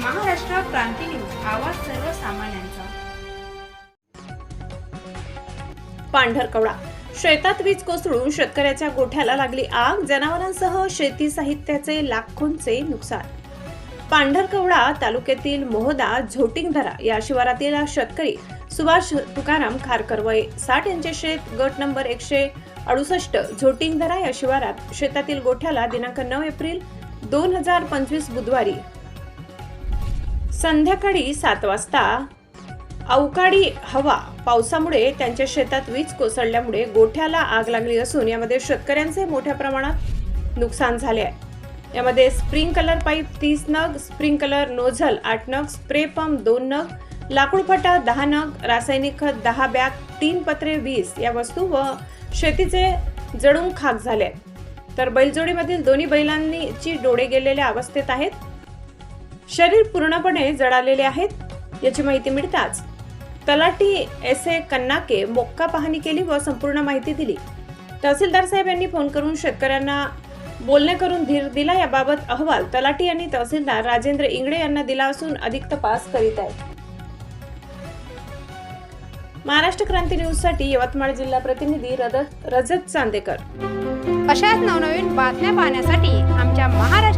क्रांती news आवाज सर्वसामान्यांचा. पांढरकवडा. शेतात वीज कोसळून शेतकऱ्याच्या गोठ्याला लागली आग जनावरांसह शेती साहित्याचे लाखोंचे नुकसान. पांढरकवडा तालुक्यातील मोहदा झोटिंगधरा या शिवारातील शेतकरी सुभाष तुकाराम खारकर वय साठ यांचे शेत गट नंबर एकशे अडुसष्ट झोटिंगधरा या शिवारात शेतातील गोठ्याला दिनांक नऊ एप्रिल दोन हजार पंचवीस बुधवारी संध्याकाळी सात वाजता अवकाळी हवा पावसामुळे त्यांच्या शेतात वीज कोसळल्यामुळे गोठ्याला आग लागली असून यामध्ये शेतकऱ्यांचे मोठ्या प्रमाणात नुकसान झाले आहे यामध्ये स्प्रिंकलर पाईप तीस नग स्प्रिंकलर नोझल आठ नग स्प्रे पंप दोन नग लाकूडफटा दहा नग रासायनिक खत दहा बॅग तीन पत्रे वीस या वस्तू व शेतीचे जडून खाक झाले आहेत. तर बैलजोडीमधील दोन्ही बैलांची डोळे गेलेल्या अवस्थेत आहेत शरीर पूर्णपणे जळालेले आहेत याची माहिती मिळताच तलाठी एस ए कन्नाके मोक्का पाहणी केली व संपूर्ण माहिती दिली. तहसीलदार साहेब यांनी फोन करून शेतकऱ्यांना बोलणे करून धीर दिला. याबाबत अहवाल तलाठी यांनी तहसीलदार राजेंद्र इंगडे यांना दिला असून अधिक तपास करीत आहेत. महाराष्ट्र क्रांती न्यूजसाठी यवतमाळ जिल्हा प्रतिनिधी रजत चांदेकर. अशाच नवनवीन बातम्या पाहण्यासाठी आमच्या महाराष्ट्र